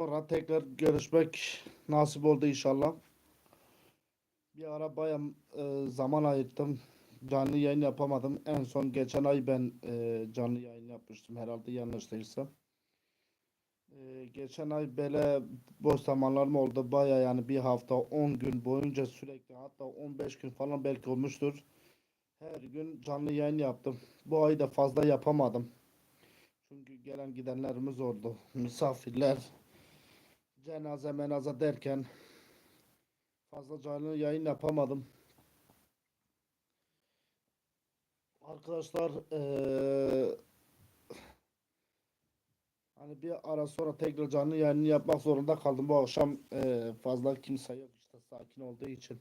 Sonra tekrar görüşmek nasip oldu inşallah. Bir ara bayağı e, zaman ayırttım. Canlı yayın yapamadım. En son geçen ay ben e, canlı yayın yapmıştım herhalde yanlış değilsem. E, geçen ay böyle boş zamanlarım oldu. Bayağı yani bir hafta 10 gün boyunca sürekli hatta 15 gün falan belki olmuştur. Her gün canlı yayın yaptım. Bu ay da fazla yapamadım. Çünkü gelen gidenlerimiz oldu. Misafirler cenaze menaze derken fazla canlı yayın yapamadım. Arkadaşlar eee, hani bir ara sonra tekrar canlı yayın yapmak zorunda kaldım. Bu akşam eee, fazla kimse yok işte sakin olduğu için.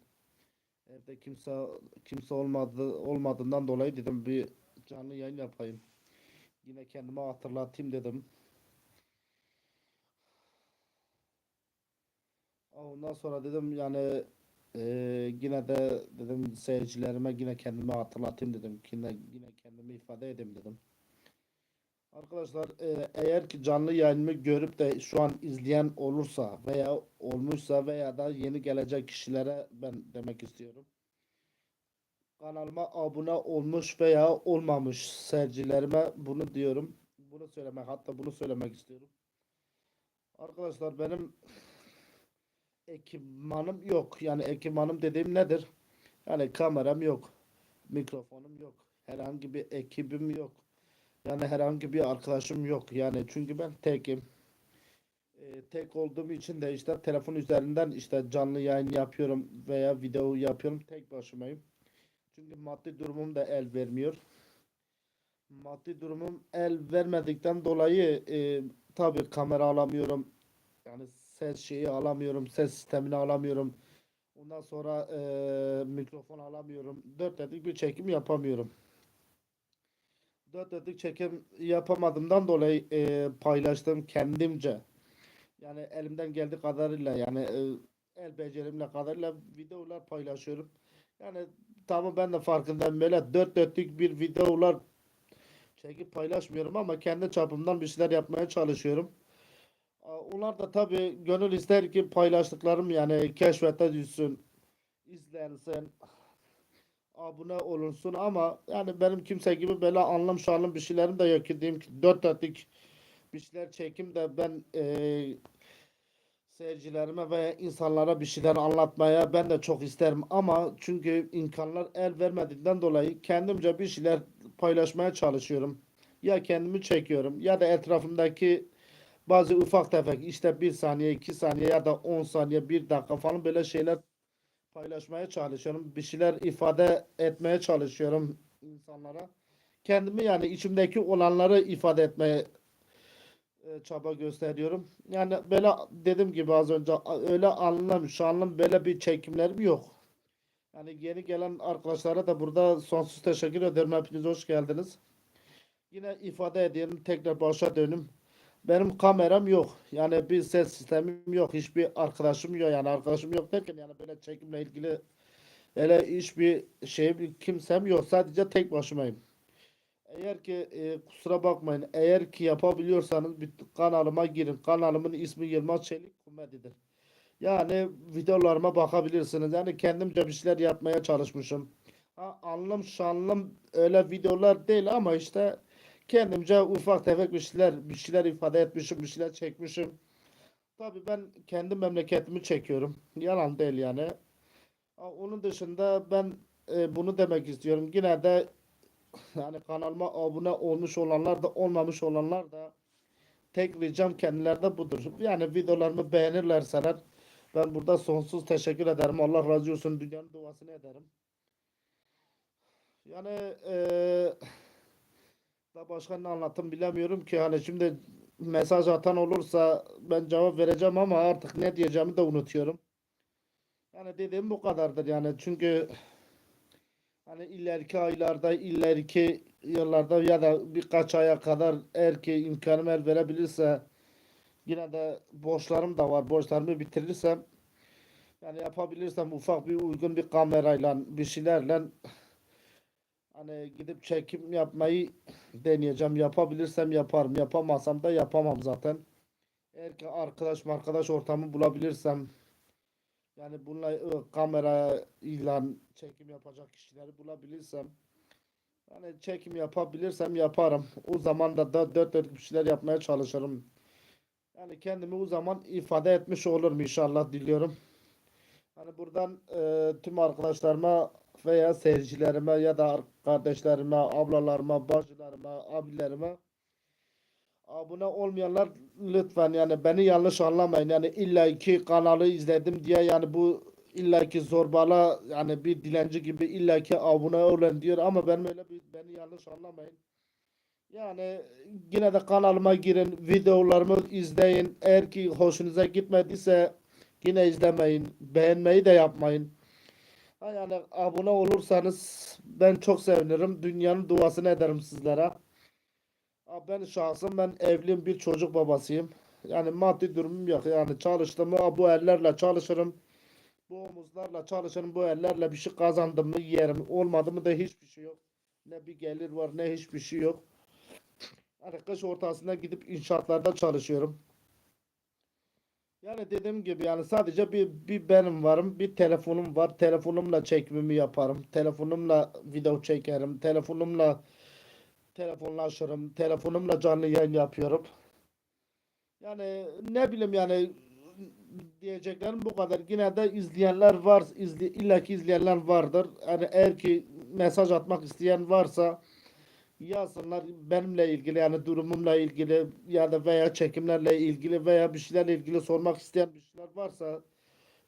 Evde kimse kimse olmadı olmadığından dolayı dedim bir canlı yayın yapayım. Yine kendime hatırlatayım dedim. Ondan sonra dedim yani eee, yine de dedim seyircilerime yine kendimi hatırlatayım dedim. Yine, yine kendimi ifade edeyim dedim. Arkadaşlar eee, eğer ki canlı yayınımı görüp de şu an izleyen olursa veya olmuşsa veya da yeni gelecek kişilere ben demek istiyorum. Kanalıma abone olmuş veya olmamış seyircilerime bunu diyorum. Bunu söylemek hatta bunu söylemek istiyorum. Arkadaşlar benim ekipmanım yok. Yani ekipmanım dediğim nedir? Yani kameram yok. Mikrofonum yok. Herhangi bir ekibim yok. Yani herhangi bir arkadaşım yok. Yani çünkü ben tekim. Ee, tek olduğum için de işte telefon üzerinden işte canlı yayın yapıyorum veya video yapıyorum. Tek başımayım. Çünkü maddi durumum da el vermiyor. Maddi durumum el vermedikten dolayı e, tabii kamera alamıyorum. Yani ses şeyi alamıyorum. Ses sistemini alamıyorum. Ondan sonra e, mikrofon alamıyorum. Dört dedik bir çekim yapamıyorum. Dört dedik çekim yapamadığımdan dolayı e, paylaştım kendimce. Yani elimden geldiği kadarıyla yani e, el becerimle kadarıyla videolar paylaşıyorum. Yani tamam ben de farkındayım. Böyle dört dörtlük bir videolar çekip paylaşmıyorum ama kendi çapımdan bir şeyler yapmaya çalışıyorum. Onlar da tabii gönül ister ki paylaştıklarım yani keşfete düşsün, izlensin, abone olunsun ama yani benim kimse gibi böyle anlam şanlı bir şeylerim de yok ki diyeyim ki dört dörtlük bir şeyler çekim de ben eee seyircilerime ve insanlara bir şeyler anlatmaya ben de çok isterim ama çünkü imkanlar el vermediğinden dolayı kendimce bir şeyler paylaşmaya çalışıyorum. Ya kendimi çekiyorum ya da etrafımdaki bazı ufak tefek işte bir saniye, iki saniye ya da on saniye, bir dakika falan böyle şeyler paylaşmaya çalışıyorum. Bir şeyler ifade etmeye çalışıyorum insanlara. Kendimi yani içimdeki olanları ifade etmeye e, çaba gösteriyorum. Yani böyle dediğim gibi az önce öyle anlam, şanlı böyle bir çekimlerim yok. Yani yeni gelen arkadaşlara da burada sonsuz teşekkür ederim. Hepiniz hoş geldiniz. Yine ifade edeyim tekrar başa dönüm. Benim kameram yok. Yani bir ses sistemim yok. Hiçbir arkadaşım yok. Yani arkadaşım yok derken yani böyle çekimle ilgili hele hiçbir şey bir kimsem yok. Sadece tek başımayım. Eğer ki e, kusura bakmayın. Eğer ki yapabiliyorsanız bir kanalıma girin. Kanalımın ismi Yılmaz Çelik Komedidir. Yani videolarıma bakabilirsiniz. Yani kendimce bir şeyler yapmaya çalışmışım. Ha, anlam şanlım öyle videolar değil ama işte kendimce ufak tefek bir şeyler bir şeyler ifade etmişim, bir şeyler çekmişim. Tabii ben kendi memleketimi çekiyorum. Yalan değil yani. Onun dışında ben e, bunu demek istiyorum. Yine de yani kanalıma abone olmuş olanlar da olmamış olanlar da tek ricam kendilerine budur. Yani videolarımı beğenirlerseler ben burada sonsuz teşekkür ederim. Allah razı olsun. Dünyanın duasını ederim. Yani eee da başka ne anlatım bilemiyorum ki hani şimdi mesaj atan olursa ben cevap vereceğim ama artık ne diyeceğimi de unutuyorum. Yani dediğim bu kadardır yani çünkü hani ileriki aylarda ileriki yıllarda ya da birkaç aya kadar eğer ki imkanım el verebilirse yine de borçlarım da var. Borçlarımı bitirirsem yani yapabilirsem ufak bir uygun bir kamerayla bir şeylerle Hani gidip çekim yapmayı deneyeceğim. Yapabilirsem yaparım. Yapamazsam da yapamam zaten. Eğer ki arkadaş arkadaş ortamı bulabilirsem yani bununla e, kamera ilan çekim yapacak kişileri bulabilirsem yani çekim yapabilirsem yaparım. O zaman da dört dört bir yapmaya çalışırım. Yani kendimi o zaman ifade etmiş olurum inşallah diliyorum. Hani buradan e, tüm arkadaşlarıma veya seyircilerime ya da kardeşlerime, ablalarıma, bacılarıma, abilerime abone olmayanlar lütfen yani beni yanlış anlamayın. Yani illa ki kanalı izledim diye yani bu illa ki zorbala yani bir dilenci gibi illa ki abone olun diyor ama ben öyle bir beni yanlış anlamayın. Yani yine de kanalıma girin, videolarımı izleyin. Eğer ki hoşunuza gitmediyse yine izlemeyin. Beğenmeyi de yapmayın. Yani abone olursanız ben çok sevinirim. Dünyanın duasını ederim sizlere. Ha Ben şahsım ben evliyim bir çocuk babasıyım. Yani maddi durumum yok. Yani çalıştım mı bu ellerle çalışırım. Bu omuzlarla çalışırım. Bu ellerle bir şey kazandım mı yerim. Olmadı mı da hiçbir şey yok. Ne bir gelir var ne hiçbir şey yok. Hani kış ortasında gidip inşaatlarda çalışıyorum. Yani dediğim gibi yani sadece bir, bir benim varım, bir telefonum var. Telefonumla çekimimi yaparım. Telefonumla video çekerim. Telefonumla telefonlaşırım. Telefonumla canlı yayın yapıyorum. Yani ne bileyim yani diyeceklerim bu kadar. Yine de izleyenler var. İzle, illa ki izleyenler vardır. Yani eğer ki mesaj atmak isteyen varsa yazsınlar benimle ilgili yani durumumla ilgili ya da veya çekimlerle ilgili veya bir şeylerle ilgili sormak isteyen bir şeyler varsa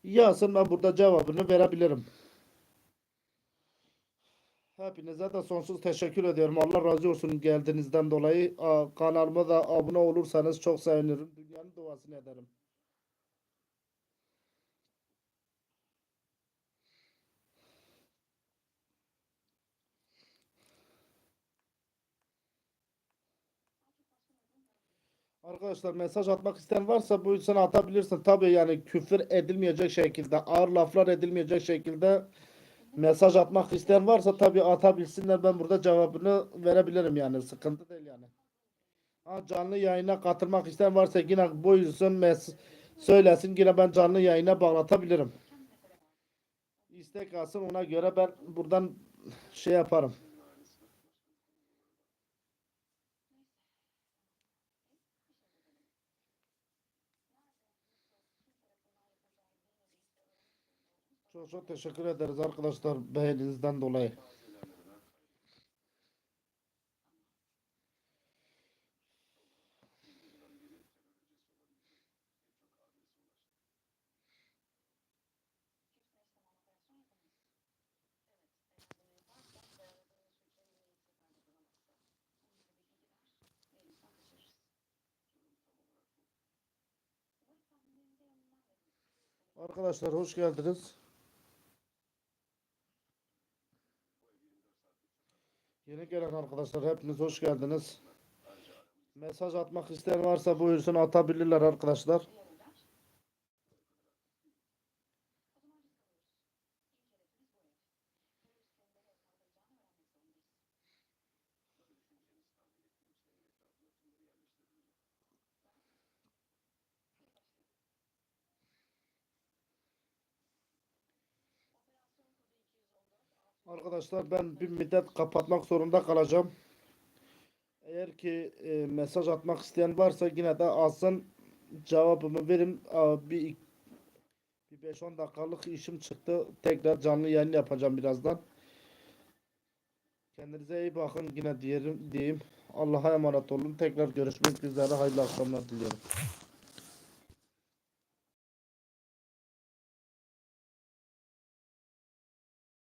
yazsın ben burada cevabını verebilirim. Hepinize de sonsuz teşekkür ediyorum. Allah razı olsun geldiğinizden dolayı. Kanalıma da abone olursanız çok sevinirim. Dünyanın duasını ederim. Arkadaşlar mesaj atmak isteyen varsa bu sana atabilirsin. Tabii yani küfür edilmeyecek şekilde, ağır laflar edilmeyecek şekilde mesaj atmak isteyen varsa tabii atabilsinler. Ben burada cevabını verebilirim yani. Sıkıntı değil yani. Ha, canlı yayına katılmak isteyen varsa yine buyursun mes söylesin yine ben canlı yayına bağlatabilirim. İstek alsın ona göre ben buradan şey yaparım. Çok çok teşekkür ederiz arkadaşlar beğeninizden dolayı. Arkadaşlar hoş geldiniz. Gelen arkadaşlar hepiniz hoş geldiniz. Mesaj atmak isteyen varsa buyursun atabilirler arkadaşlar. Arkadaşlar ben bir müddet kapatmak zorunda kalacağım. Eğer ki e, mesaj atmak isteyen varsa yine de alsın cevabımı verin. Aa, bir bir 5-10 dakikalık işim çıktı. Tekrar canlı yayın yapacağım birazdan. Kendinize iyi bakın yine diyelim diyeyim. Allah'a emanet olun. Tekrar görüşmek üzere. Hayırlı akşamlar diliyorum.